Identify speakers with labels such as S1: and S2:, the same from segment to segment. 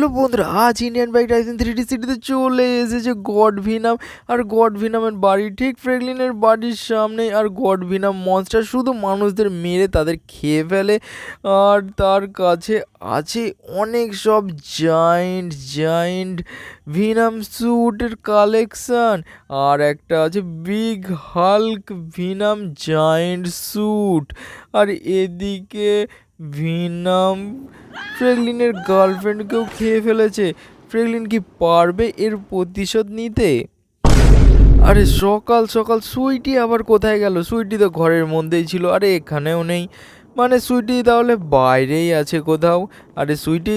S1: Hello বন্ধুরা, আজ Indian bike rising three D সিটিতে চলে এসেছে গড ভিনাম আর গড ভিনামের বাড়ি ঠিক ফ্রেগলিনের বাড়ির সামনে আর গড ভিনাম মনস্টার শুধু মানুষদের মেরে তাদের খেয়ে ফেলে। আর তার কাছে আছে অনেক সব জায়েন্ট জায়েন্ট ভিনাম স্যুটের কালেকশান আর একটা আছে big Hulk venom giant suit আর এদিকে ভিনাম ফ্রেগলিনের গার্লফ্রেন্ডকেও খেয়ে ফেলেছে। ফ্রেগলিন কি পারবে এর প্রতিশোধ নিতে? আরে সকাল সকাল সুইটি আবার কোথায় গেল? সুইটি তো ঘরের মধ্যেই ছিল। আরে এখানেও নেই। মানে সুইটি তাহলে বাইরেই আছে কোথাও? আরে সুইটি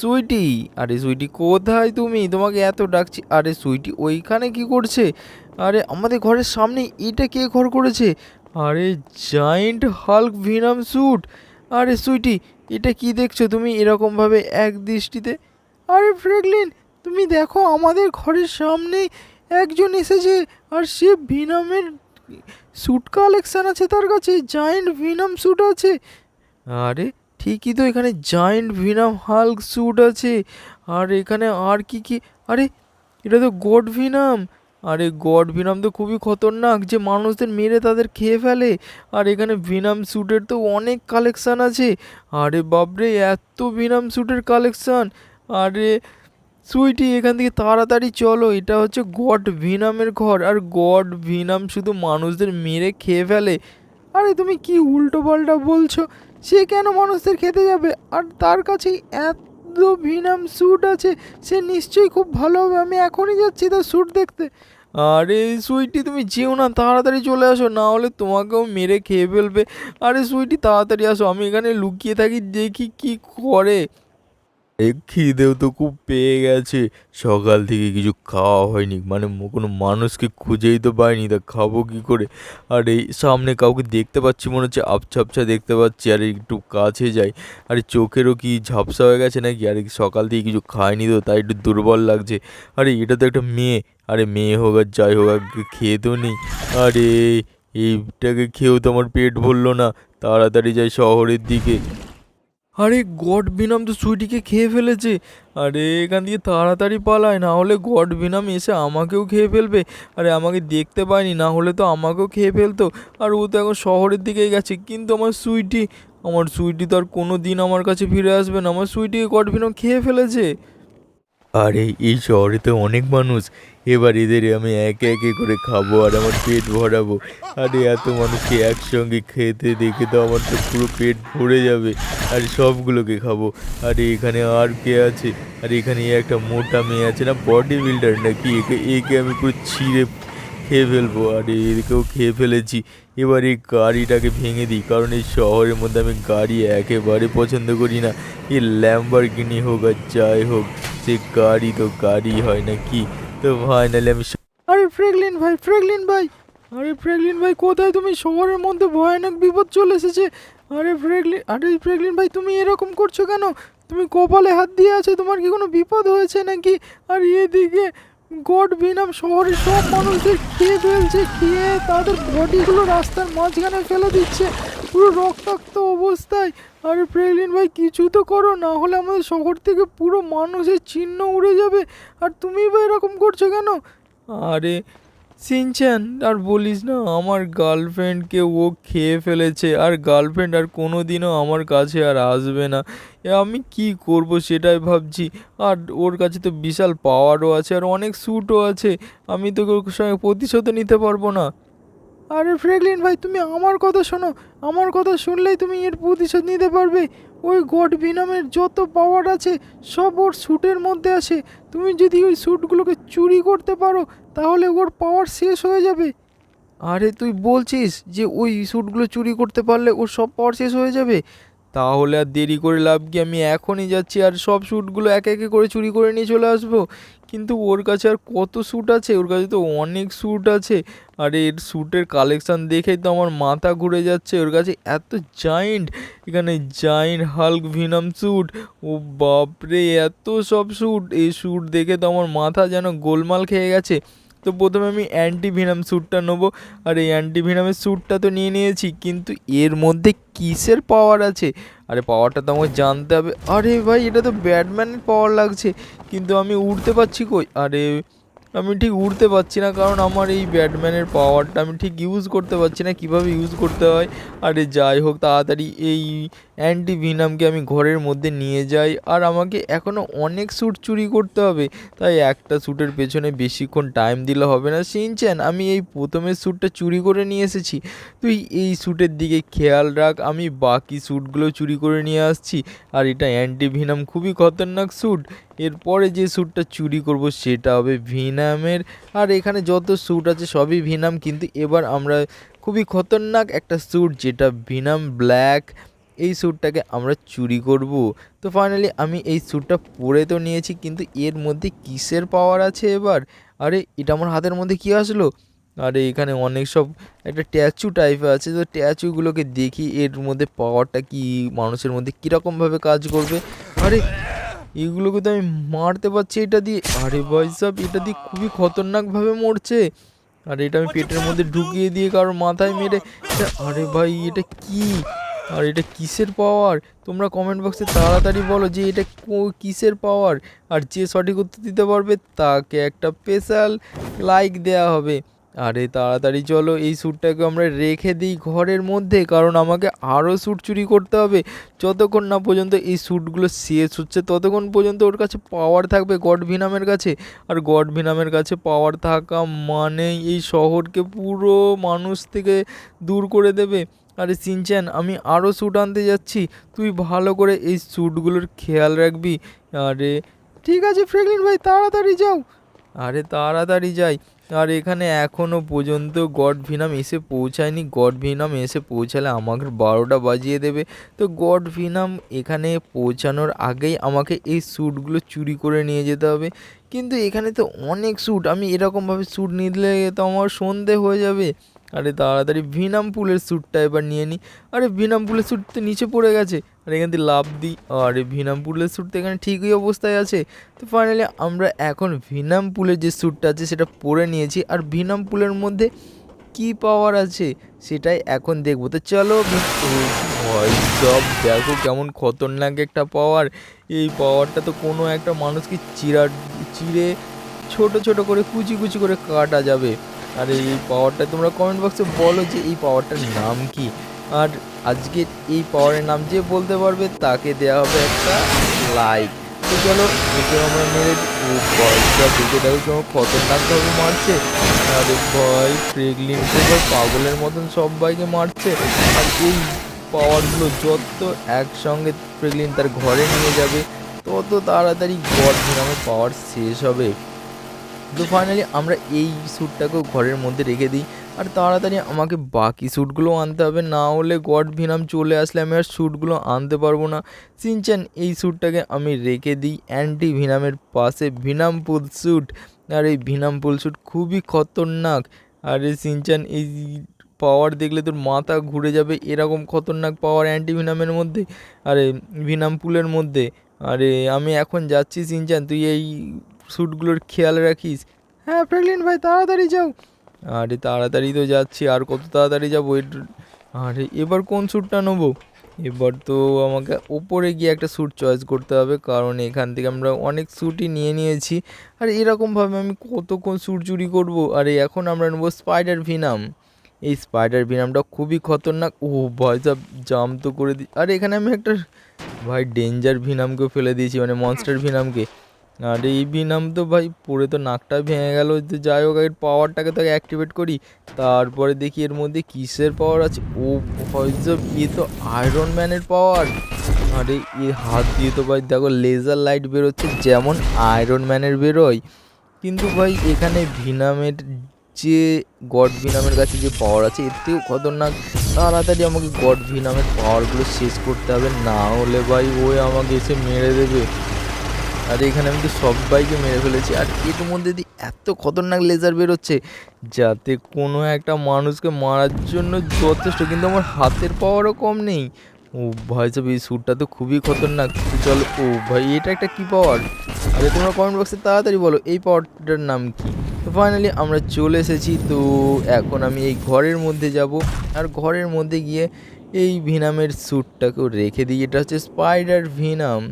S1: সুইটি, আরে সুইটি কোথায় তুমি? তোমাকে এত ডাকছি। আরে সুইটি ওইখানে কি করছে? আরে আমাদের ঘরের সামনে এটা কে ঘর করেছে? আরে জায়েন্ট হাল্ক ভিনাম স্যুট। আরে সুইটি, এটা কি দেখছ তুমি এরকমভাবে এক দৃষ্টিতে? আরে ফ্রেগলিন, তুমি দেখো আমাদের ঘরের সামনে একজন এসেছে, আর সে ভিনামের স্যুট কালেকশন আছে তার কাছে জায়েন্ট ভিনাম স্যুট আছে। আরে, ঠিকই তো এখানে জায়েন্ট ভিনাম হাল্ক স্যুট আছে। আর এখানে আর কি কি, আরে, এটা তো গড ভিনাম আরে গড, ভিনাম তো খুবই খতরনাক যে মানুষদের মেরে তাদের খেয়ে ফেলে। আর এখানে ভিনাম স্যুটের তো অনেক কালেকশান আছে। আরে বাপরে, এত ভিনাম স্যুটের কালেকশান আরে, সুইটি, এখান থেকে তাড়াতাড়ি চলো। এটা হচ্ছে গড ভিনামের ঘর। আর গড ভিনাম শুধু মানুষদের মেরে খেয়ে ফেলে। আরে তুমি কি উল্টো পাল্টা বলছো? সে কেন মানুষদের খেতে যাবে? আর তার কাছেই এত ভিনাম স্যুট আছে। সে নিশ্চয়ই খুব ভালো হবে। আমি এখনই যাচ্ছি তার স্যুট দেখতে। আরে সুইটি, তুমি যেও না, তাড়াতাড়ি চলে আসো, না হলে তোমাকেও মেরে খেয়ে ফেলবে। আরে সুইটি, তাড়াতাড়ি আসো, আমি এখানে লুকিয়ে থাকি, দেখি কি করে। খিদেও তো খুব পেয়ে গেছে, সকাল থেকে কিছু খাওয়া হয়নি মানে কোনো মানুষকে খুঁজেই তো পাইনি, তা খাব কি করে? আর এই সামনে কাউকে দেখতে পাচ্ছি, মনে হচ্ছে আবছা দেখতে পাচ্ছি, আর একটু কাছে যাই। আর চোখেরও কি ঝাপসা হয়ে গেছে নাকি? আর সকাল থেকে কিছু খায়নি তো, তাই একটু দুর্বল লাগছে। আরে এটা তো একটা মেয়ে আরে মেয়ে হোক আর যাই হোক আর খেয়ে তো নেই আরে, এইটাকে খেয়েও তো আমার পেট ভরলো না। তাড়াতাড়ি যাই শহরের দিকে। আরে, গড বিনাম তো সুইটিকে খেয়ে ফেলেছে। আরে, এখান থেকে তাড়াতাড়ি পালায়, না হলে গড বিনাম এসে আমাকেও খেয়ে ফেলবে। আরে, আমাকে দেখতে পায়নি, না হলে তো আমাকেও খেয়ে ফেলতো। আর ও তো এখন শহরের দিকেই গেছে, কিন্তু আমার সুইটি আমার সুইটি তো আর কোনো দিন আমার কাছে ফিরে আসবে না। আমার সুইটিকে গড বিনাম খেয়ে ফেলেছে। আরে, এই শহরে তো অনেক মানুষ। এবার এদের আমি একে একে করে খাব আর আমার পেট ভরাবো। আরে, এত মানুষকে একসঙ্গে খেতে দেখে তো আমার তো পুরো পেট ভরে যাবে। আর, সবগুলোকে খাব। আরে, এখানে আর কে আছে? আর, এখানে একটা মোটা মেয়ে আছে না বডি বিল্ডার নাকি? একে একে আমি পুরো ছিঁড়ে খেয়ে ফেলব। আর একেও খেয়ে ফেলেছি। এবার এই গাড়িটাকে ভেঙে দিই, কারণ এই শহরের মধ্যে আমি গাড়ি একেবারে পছন্দ করি না। এই ল্যাম্বার ল্যাম্বারগিনি হোক আর যাই হোক। সে গাড়ি তো গাড়ি হয় না কি তো ফাইনালি আমি আরে ফ্রেগলিন ভাই ফ্রেগলিন ভাই! আরে ফ্রেগলিন ভাই, কোথায় তুমি? শহরের মধ্যে ভয়ানক বিপদ চলে এসেছে। আরে ফ্রেগলিন আরে ফ্রেগলিন ভাই, তুমি এরকম করছ কেন? তুমি কপালে হাত দিয়ে আছো, তোমার কি কোনো বিপদ হয়েছে নাকি? আর এদিকে গড বিনাম শহরের সব মানুষদের খেয়ে ফেলছে, খেয়ে তাদের বডিগুলো রাস্তার মাঝখানে ফেলে দিচ্ছে। পুরো রক্তাক্ত অবস্থায়। আরে প্রেগলিন ভাই, কিছু তো করো, না হলে আমাদের শহর থেকে পুরো মানুষের চিহ্ন উড়ে যাবে। আর তুমি বা এরকম করছ কেন? আরে, সিনচ্যান, আর বলিস না, আমার গার্লফ্রেন্ডকে ও খেয়ে ফেলেছে। আর গার্লফ্রেন্ড আর কোনো দিনও আমার কাছে আর আসবে না। আমি কি করব সেটাই ভাবছি। আর ওর কাছে তো বিশাল পাওয়ারও আছে, আর অনেক স্যুটও আছে। আমি তো ওর সঙ্গে প্রতিশোধ নিতে পারব না। আরে ফ্রেগলিন ভাই, তুমি আমার কথা শোনো। আমার কথা শুনলেই তুমি এর প্রতিশোধ নিতে পারবে। ওই গড বিনামের যত পাওয়ার আছে, সব ওর স্যুটের মধ্যে আছে। তুমি যদি ওই স্যুটগুলোকে চুরি করতে পারো, তাহলে ওর পাওয়ার শেষ হয়ে যাবে। আরে তুই বলছিস যে ওই স্যুটগুলো চুরি করতে পারলে ওর সব পাওয়ার শেষ হয়ে যাবে? তাহলে আর দেরি করে লাভ কি? আমি এখনই যাচ্ছি আর সব স্যুটগুলো একে একে করে চুরি করে নিয়ে চলে আসব। কিন্তু ওর কাছে আর কত স্যুট আছে? ওর কাছে তো অনেক স্যুট আছে। আর এর স্যুটের কালেকশান দেখেই তো আমার মাথা ঘুরে যাচ্ছে। ওর কাছে এত জায়েন্ট এখানে জায়েন্ট হাল্ক ভিনাম স্যুট ও বাপরে, এত সব স্যুট এই স্যুট দেখে তো আমার মাথা যেন গোলমাল খেয়ে গেছে। তো প্রথমে আমি অ্যান্টি ভিনাম স্যুটটা নেব। আর এই অ্যান্টি ভিনামের স্যুটটা তো নিয়ে নিয়েছি, কিন্তু এর মধ্যে কিসের পাওয়ার আছে? আরে পাওয়ারটা তো আমাকে জানতে হবে। আরে ভাই, এটা তো ব্যাটম্যানের পাওয়ার লাগছে। কিন্তু আমি উঠতে পারছি কই? আরে আমি ঠিক উড়তে পারছি না, কারণ আমার এই ব্যাটম্যানের পাওয়ারটা আমি ঠিক ইউজ করতে পারছি না, কীভাবে ইউজ করতে হয়। আরে যাই হোক, তাড়াতাড়ি এই অ্যান্টি ভিনামকে আমি ঘরের মধ্যে নিয়ে যাই। আর আমাকে এখনও অনেক স্যুট চুরি করতে হবে, তাই একটা স্যুটের পেছনে বেশিক্ষণ টাইম দিলে হবে না। সিনচ্যান, আমি এই প্রথমের স্যুটটা চুরি করে নিয়ে এসেছি। তুই এই স্যুটের দিকে খেয়াল রাখ, আমি বাকি স্যুটগুলো চুরি করে নিয়ে আসছি। আর এটা অ্যান্টি ভিনাম খুবই খতরনাক স্যুট এরপরে যে স্যুটটা চুরি করব সেটা হবে ভিনামের। আর এখানে যত স্যুট আছে সবই ভিনাম, কিন্তু এবার আমরা খুবই খতরনাক একটা স্যুট যেটা ভিনাম ব্ল্যাক এই স্যুটটাকে আমরা চুরি করব। তো ফাইনালি আমি এই স্যুটটা পরে তো নিয়েছি, কিন্তু এর মধ্যে কিসের পাওয়ার আছে এবার? আরে, এটা আমার হাতের মধ্যে কি আসলো? আরে, এখানে অনেক সব একটা ট্যাচু টাইপের আছে, তো ট্যাচুগুলোকে দেখি এর মধ্যে পাওয়ারটা কি, মানুষের মধ্যে কীরকমভাবে কাজ করবে? আরে এগুলোকে তো আমি মারতে পারছি, এটা দিয়ে। আরে ভাই সাহেব এটা দিয়ে খুবই খতরনাকভাবে মরছে। আর এটা আমি পেটের মধ্যে ঢুকিয়ে দিয়ে কারোর মাথায় মেরে আরে ভাই, এটা কি? আর এটা কিসের পাওয়ার তোমরা কমেন্ট বক্সে তাড়াতাড়ি বলো যে এটা কিসের পাওয়ার আর যে সঠিক উত্তর দিতে পারবে, তাকে একটা স্পেশাল লাইক দেয়া হবে। আরে তাড়াতাড়ি চলো, এই স্যুটটাকে আমরা রেখে দিই ঘরের মধ্যে, কারণ আমাকে আরও স্যুট চুরি করতে হবে। যতক্ষণ না পর্যন্ত এই স্যুটগুলো শেষ হচ্ছে, ততক্ষণ পর্যন্ত ওর কাছে পাওয়ার থাকবে গড ভিনামের কাছে। আর গড ভিনামের কাছে পাওয়ার থাকা মানেই এই শহরকে পুরো মানুষ থেকে দূর করে দেবে। আরে সিনচ্যান, আমি আরও স্যুট আনতে যাচ্ছি, তুই ভালো করে এই স্যুটগুলোর খেয়াল রাখবি। আরে, ঠিক আছে ফ্রেগলিন ভাই, তাড়াতাড়ি যাও। আরে তাড়াতাড়ি যাই। আর এখানে এখনও পর্যন্ত গড ভিনাম এসে পৌঁছায়নি। গড ভিনাম এসে পৌঁছালে আমাকে বারোটা বাজিয়ে দেবে। তো গড ভিনাম এখানে পৌঁছানোর আগেই আমাকে এই স্যুটগুলো চুরি করে নিয়ে যেতে হবে। কিন্তু এখানে তো অনেক স্যুট, আমি এরকমভাবে স্যুট নিলে তো আমার সন্ধে হয়ে যাবে। আরে তাড়াতাড়ি ভিনাম পুলের স্যুটটা এবার নিয়ে নিই আরে ভিনাম পুলের স্যুট তো নিচে পড়ে গেছে। আর এখান থেকে লাভ দিই। আরে ভিনাম পুলের স্যুট তো এখানে ঠিকই অবস্থায় আছে। তো ফাইনালি আমরা এখন ভিনাম পুলের যে স্যুটটা আছে সেটা পরে নিয়েছি। আর ভিনাম পুলের মধ্যে কি পাওয়ার আছে সেটাই এখন দেখব। তো চলো সব দেখো কেমন খতরনাক একটা পাওয়ার এই পাওয়ারটা তো কোনো একটা মানুষকে চিরা চিরে ছোট ছোট করে কুচি কুচি করে কাটা যাবে। আর এই পাওয়ারটা তোমরা কমেন্ট বক্সে বলো যে এই পাওয়ারটার নাম কি। আর আজকে এই পাওয়ারের নাম যে বলতে পারবে তাকে দেওয়া হবে একটা লাইক তো চলো একে আমরা মেরে দেখে দেখো কেমন খতরনাকভাবে মারছে। আরে ভয় প্রেগলিন তো পাগলের মতন সবাইকে মারছে। আর এই পাওয়ারগুলো যত একসঙ্গে প্রেগলিন তার ঘরে নিয়ে যাবে তত তাড়াতাড়ি গড নামে পাওয়ার শেষ হবে। তো ফাইনালি আমরা এই স্যুটটাকেও ঘরের মধ্যে রেখে দিই। আর তাড়াতাড়ি আমাকে বাকি স্যুটগুলো আনতে হবে, না হলে গড ভিনাম চলে আসলে আমি আর স্যুটগুলো আনতে পারব না। সিনচান, এই স্যুটটাকে আমি রেখে দিই। অ্যান্টি ভিনামের পাশে ভিনাম পুল স্যুট আর এই ভিনাম পুল স্যুট খুবই খতরনাক। আর এই সিনচান, এই পাওয়ার দেখলে তোর মাথা ঘুরে যাবে, এরকম খতরনাক পাওয়ার অ্যান্টি ভিনামের মধ্যে। আরে ভিনাম পুলের মধ্যে। আরে, আমি এখন যাচ্ছি সিনচান, তুই এই স্যুটগুলোর খেয়াল রাখিস। হ্যাঁ ফ্রেগলিন ভাই, তাড়াতাড়ি যাও। আরে, তাড়াতাড়ি তো যাচ্ছি, আর কত তাড়াতাড়ি যাব? আরে, এবার কোন স্যুটটা নেব? এবার তো আমাকে ওপরে গিয়ে একটা স্যুট চয়েস করতে হবে, কারণ এখান থেকে আমরা অনেক স্যুটই নিয়ে নিয়েছি। আর এরকমভাবে আমি কত কোন স্যুট চুরি করব? আরে, এখন আমরা নেব স্পাইডার ভিনাম। এই স্পাইডার ভিনামটা খুবই খতরনাক। ও, ভয় সব জাম তো করে দি আরে, এখানে আমি একটা ভাই, ডেঞ্জার ভিনামকে ফেলে দিয়েছি মানে মনস্টার ভিনামকে। আর এই ভিনাম তো ভাই, পড়ে তো নাকটা ভেঙে গেল। তো যাই হোক, এর পাওয়ারটাকে তো অ্যাক্টিভেট করি। তারপরে দেখি এর মধ্যে কিসের পাওয়ার আছে? ও হয়তো এ তো আয়রন ম্যানের পাওয়ার আরে, এ হাত দিয়ে তো ভাই, দেখো লেজার লাইট বেরোচ্ছে, যেমন আয়রন ম্যানের বেরোয়। কিন্তু ভাই, এখানে ভিনামের যে গড ভিনামের কাছে যে পাওয়ার আছে, এর থেকেও খতরনাক। তাড়াতাড়ি আমাকে গড ভিনামের পাওয়ারগুলো শেষ করতে হবে। না হলে ভাই ওই আমাকে এসে মেরে দেবে। আর এখানে আমি তো সবাইকে মেরে ফেলেছি। আর এর মধ্যে দিয়ে এত খতরনাক লেজার বেরোচ্ছে যাতে কোনো একটা মানুষকে মারার জন্য যথেষ্ট, কিন্তু আমার হাতের পাওয়ারও কম নেই। ও ভাই সাহেব, এই স্যুটটা তো খুবই খতরনাক। চলো, ও ভাই, এটা একটা কী পাওয়ার আরে তোমরা কমেন্ট বক্সে তাড়াতাড়ি বলো, এই পাওয়ারটার নাম কি? তো ফাইনালি আমরা চলে এসেছি, তো এখন আমি এই ঘরের মধ্যে যাব। আর ঘরের মধ্যে গিয়ে এই ভিনামের স্যুটটাকেও রেখে দিই। এটা হচ্ছে স্পাইডার ভিনাম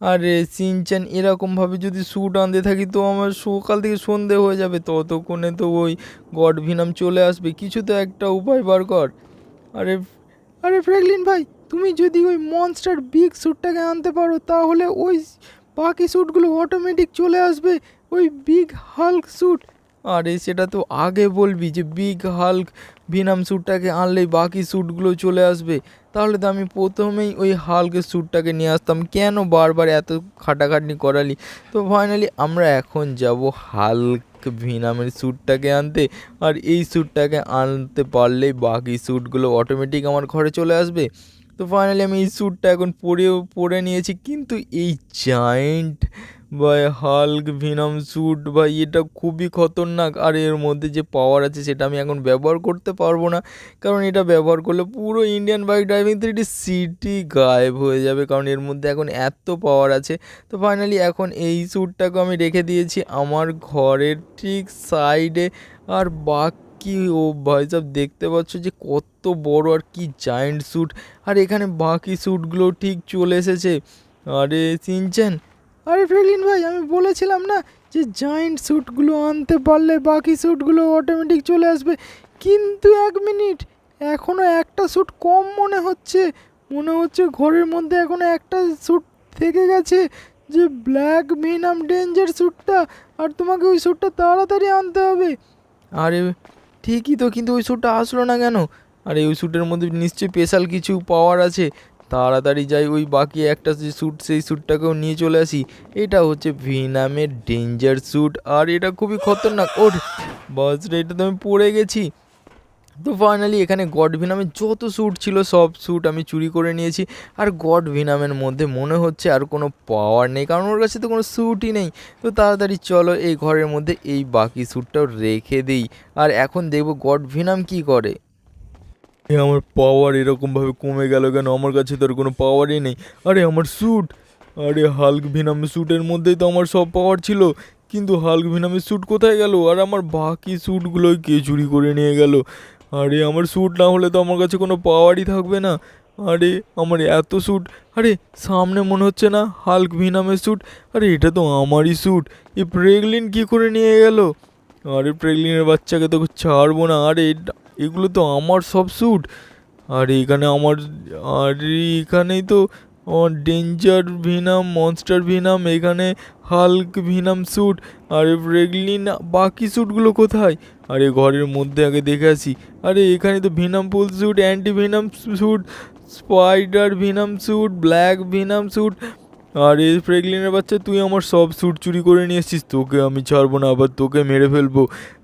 S1: আর সিনচান, এরকমভাবে যদি স্যুট আনতে থাকি তো আমার সকাল থেকে সন্ধে হয়ে যাবে। ততক্ষণে তো ওই গড ভিনাম চলে আসবে। কিছু তো একটা উপায় বার কর। আরে আরে ফ্র্যাঙ্কলিন ভাই, তুমি যদি ওই মনস্টার বিগ স্যুটটাকে আনতে পারো, তাহলে ওই বাকি স্যুটগুলো অটোমেটিক চলে আসবে। ওই বিগ হাল্ক স্যুট আরে, সেটা তো আগে বলবি যে বিগ হাল্ক ভিনাম স্যুটটাকে আনলেই বাকি স্যুটগুলো চলে আসবে। তাহলে তো আমি প্রথমেই ওই হাল্কের স্যুটটাকে নিয়ে আসতাম। কেন বারবার এত খাটাখাটনি করালি? তো ফাইনালি আমরা এখন যাব হাল্ক ভিনামের স্যুটটাকে আনতে। আর এই স্যুটটাকে আনতে পারলেই বাকি স্যুটগুলো অটোমেটিক আমার ঘরে চলে আসবে। তো ফাইনালি আমি এই স্যুটটা এখন পরেও পরে নিয়েছি। কিন্তু এই জায়েন্ট বা হাল্ক ভিনাম স্যুট বা এটা খুবই খতরনাক। আর এর মধ্যে যে পাওয়ার আছে, সেটা আমি এখন ব্যবহার করতে পারব না। কারণ এটা ব্যবহার করলে পুরো Indian bike driving three D city গায়েব হয়ে যাবে। কারণ এর মধ্যে এখন এত পাওয়ার আছে। তো ফাইনালি এখন এই স্যুটটাকে আমি রেখে দিয়েছি আমার ঘরের ঠিক সাইডে আর বাকি, ও ভাই সাহেব দেখতে পাচ্ছ যে কত বড় আর কি জায়েন্ট স্যুট আর এখানে বাকি স্যুটগুলো ঠিক চলে এসেছে। আরে, সিনচেন আরে ফ্রেলিন ভাই, আমি বলেছিলাম না যে জায়েন্ট স্যুটগুলো আনতে পারলে বাকি স্যুটগুলো অটোমেটিক চলে আসবে। কিন্তু এক মিনিট এখনও একটা স্যুট কম মনে হচ্ছে। মনে হচ্ছে ঘরের মধ্যে এখনও একটা স্যুট থেকে গেছে যে ব্ল্যাক মিনাম ডেঞ্জার স্যুটটা আর তোমাকে ওই স্যুটটা তাড়াতাড়ি আনতে হবে। আরে, ঠিকই তো, কিন্তু ওই স্যুটটা আসলো না কেন? আরে, ওই স্যুটের মধ্যে নিশ্চয়ই স্পেশাল কিছু পাওয়ার আছে। তাড়াতাড়ি যাই, ওই বাকি একটা যে স্যুট সেই স্যুটটাকেও নিয়ে চলে আসি। এটা হচ্ছে ভিনামের ডেঞ্জার স্যুট আর এটা খুবই খতরনাক। ওর বাস রে, এটা তো আমি পড়ে গেছি। তো ফাইনালি এখানে গড ভিনামের যত স্যুট ছিল, সব স্যুট আমি চুরি করে নিয়েছি। আর গড ভিনামের মধ্যে মনে হচ্ছে আর কোনো পাওয়ার নেই, কারণ ওর কাছে তো কোনো স্যুটই নেই। তো তাড়াতাড়ি চলো, এই ঘরের মধ্যে এই বাকি স্যুটটাও রেখে দিই। আর এখন দেখব গড ভিনাম কী করে। এ আমার পাওয়ার এরকমভাবে কমে গেল কেন? আমার কাছে তো আর কোনো পাওয়ারই নেই। আরে আমার স্যুট আরে হাল্ক ভিনামি স্যুটের মধ্যেই তো আমার সব পাওয়ার ছিল। কিন্তু হাল্ক ভিনামের স্যুট কোথায় গেল? আর আমার বাকি স্যুটগুলোই কে চুরি করে নিয়ে গেল? আরে আমার স্যুট না হলে তো আমার কাছে কোনো পাওয়ারই থাকবে না। আরে আমার এত স্যুট আরে সামনে মনে হচ্ছে না হাল্ক ভিনামের স্যুট আরে এটা তো আমারই স্যুট এ প্রেগলিন কী করে নিয়ে গেল? আরে প্রেগলিনের বাচ্চাকে তো ছাড়বো না। আরে এগুলো তো আমার সব স্যুট আর এখানে আমার, আর এখানেই তো ডেঞ্জার ভিনাম মনস্টার ভিনাম এখানে হাল্ক ভিনাম স্যুট আর রেগলিন বাকি স্যুটগুলো কোথায়? আরে ঘরের মধ্যে আগে দেখে আসি। আরে এখানে তো venom full suit anti venom suit spider venom suit black venom suit আর এই ফ্রেগলিনের বাচ্চা, তুই আমার সব স্যুট চুরি করে নিয়ে এসছিস, তোকে আমি ছাড়বো না, আবার তোকে মেরে ফেলব।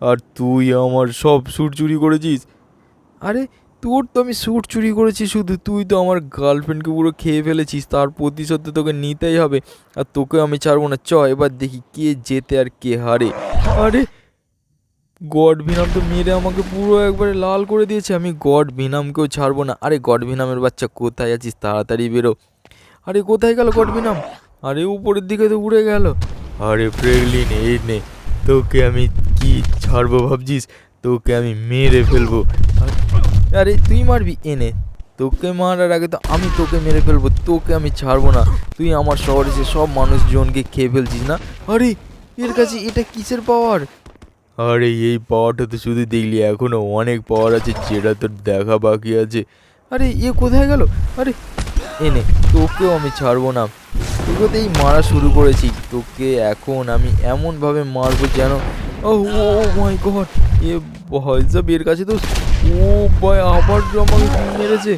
S1: আর তুই আমার সব স্যুট চুরি করেছিস? আরে, তোর তো আমি স্যুট চুরি করেছি শুধু, তুই তো আমার গার্লফ্রেন্ডকে পুরো খেয়ে ফেলেছিস, তার প্রতিশোধ তোকে নিতেই হবে, আর তোকে আমি ছাড়বো না। চ, এবার দেখি কে জেতে আর কে হারে। আরে, গড ভিনাম তো মেরে আমাকে পুরো একবারে লাল করে দিয়েছে, আমি গড ভিনামকেও ছাড়বো না। আরে, গড ভিনামের বাচ্চা কোথায় আছিস? তাড়াতাড়ি বেরো। আরে কোথায় গেল ভিনাম আরে উপরের দিকে তো উড়ে গেল। আরে প্রেগলিন এই নে, তোকে আমি কি ছাড়বো ভাবছিস? তোকে আমি মেরে ফেলব। আর- তুই মারবি? এনে তোকে মারার আগে তো আমি তোকে মেরে ফেলব, তোকে আমি ছাড়বো না। তুই আমার শহরে এসে সব মানুষজনকে খেয়ে ফেলছিস না? আরে, এর কাছে এটা কিসের পাওয়ার আরে, এই পাওয়ারটা তো শুধু দেখলি, এখনও অনেক পাওয়ার আছে, যেটা তোর দেখা বাকি আছে। আরে, এ কোথায় গেল? আরে এনে তোকেও আমি ছাড়বো না। তোকেতেই মারা শুরু করেছি। তোকে এখন আমি এমনভাবে মারবো যেন ও মাই গড এ ভয়সা এর কাছে তো ও ভাই আবার আমাকে মেরেছে।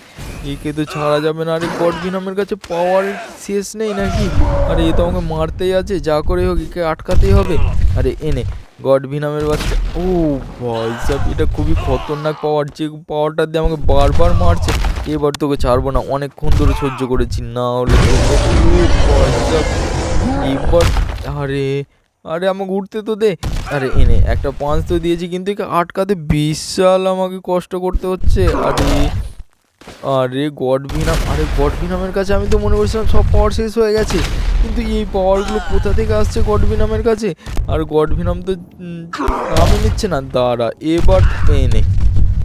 S1: একে তো ছাড়া যাবে না। আরে গডবি নামের কাছে পাওয়ার শেষ নেই নাকি? আরে এ তো আমাকে মারতেই আছে। যা করে হোক, একে আটকাতেই হবে। আরে এনে গডবি নামের বাচ্চা। ও ভাই সাহেব এটা খুবই খতরনাক পাওয়ার যে পাওয়ারটা দিয়ে আমাকে বারবার মারছে। এবার তোকে ছাড়বো না, অনেকক্ষণ ধরে সহ্য করেছি, না হলে এবার, আরে আরে আমাকে উঠতে তো দে। আরে এনে একটা পাঁচ তো দিয়েছি, কিন্তু একে আটকাতে বিশাল আমাকে কষ্ট করতে হচ্ছে। আরে আরে গড ভিনাম আরে গড ভিনামের কাছে আমি তো মনে করছিলাম সব পাওয়ার শেষ হয়ে গেছে, কিন্তু এই পাওয়ারগুলো কোথা থেকে আসছে গড ভিনামের কাছে? আর গড ভিনাম তো নামই নিচ্ছে না। দাঁড়া, এবার এনে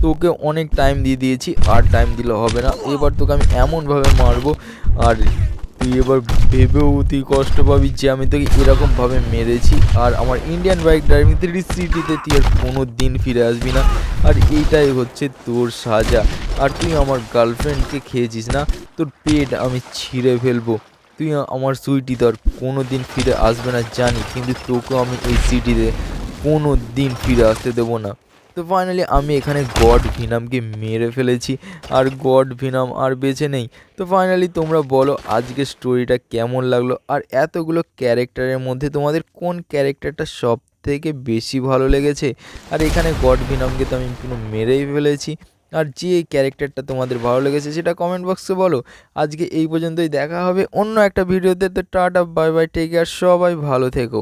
S1: তোকে অনেক টাইম দিয়ে দিয়েছি, আর টাইম দিলে হবে না। এবার তোকে আমি এমনভাবে মারবো, আর তুই এবার ভেবেও তুই কষ্ট পাবি যে আমি তোকে এরকমভাবে মেরেছি। আর আমার ইন্ডিয়ান বাইক ড্রাইভিং থ্রি সিটিতে তুই আর কোনো দিন ফিরে আসবি না। আর এইটাই হচ্ছে তোর সাজা। আর তুই আমার গার্লফ্রেন্ডকে খেয়েছিস না? তোর পেট আমি ছিঁড়ে ফেলব। তুই আমার সুইটি তোর কোনো দিন ফিরে আসবে না জানি কিন্তু তোকেও আমি এই সিটিতে কোনো দিন ফিরে আসতে দেবো না। তো ফাইনালি আমি এখানে গড ভিনামকে মেরে ফেলেছি, আর গড ভিনাম আর বেঁচে নেই। তো ফাইনালি তোমরা বলো আজকে স্টোরিটা কেমন লাগল, আর এতগুলো ক্যারেক্টারের মধ্যে তোমাদের কোন ক্যারেক্টারটা সব থেকে বেশি ভালো লেগেছে? আর এখানে গড ভিনামকে তো আমি পুরো মেরেই ফেলেছি, আর যে ক্যারেক্টারটা তোমাদের ভালো লেগেছে সেটা কমেন্ট বক্সে বলো। আজকে এই পর্যন্তই দেখা হবে অন্য একটা ভিডিওতে তো tata bye bye take care সবাই ভালো থেকো।